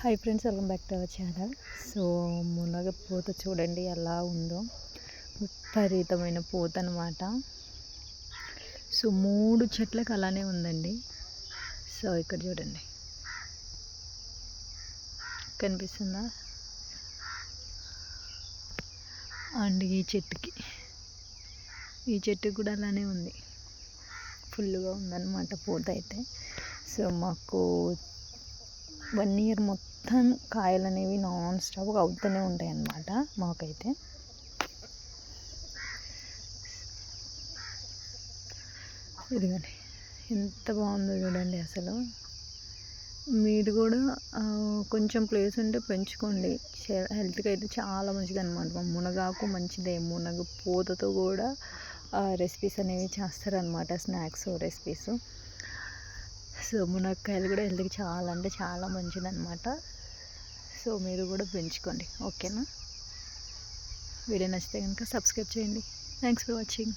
Hi friends welcome back to our channel so మునగ పూత చూడండి ఎలా ఉందో. విపరీతమైన పూత అనమాట సో మూడు చెట్లకు అలానే ఉందండి. సో ఇక్కడ చూడండి. కనిపిస్తుందా? అండ్ ఈ చెట్టుకి. ఈ చెట్టు కూడా అలానే ఉంది. ఫుల్గా ఉందన్నమాట పూత అయితే. సో మాకు వన్ ఇయర్ మొత్తం కాయలు అనేవి నాన్ స్టాప్గా అవుతూనే ఉంటాయి అన్నమాట మాకైతే. ఇదిగోండి ఎంత బాగుందో చూడండి అసలు. మీరు కూడా కొంచెం ప్లేస్ ఉంటే పెంచుకోండి. హెల్త్కి అయితే చాలా మంచిది అనమాట మునగాకు మంచిదే. మునగ పూతతో కూడా రెసిపీస్ అనేవి చేస్తారనమాట స్నాక్స్ రెసిపీస్. సో మునక్కాయలు కూడా హెల్త్కి చాలా అంటే చాలా మంచిదన్నమాట. సో మీరు కూడా పెంచుకోండి. ఓకేనా? వీడియో నచ్చితే కనుక సబ్స్క్రైబ్ చేయండి. Thanks for watching.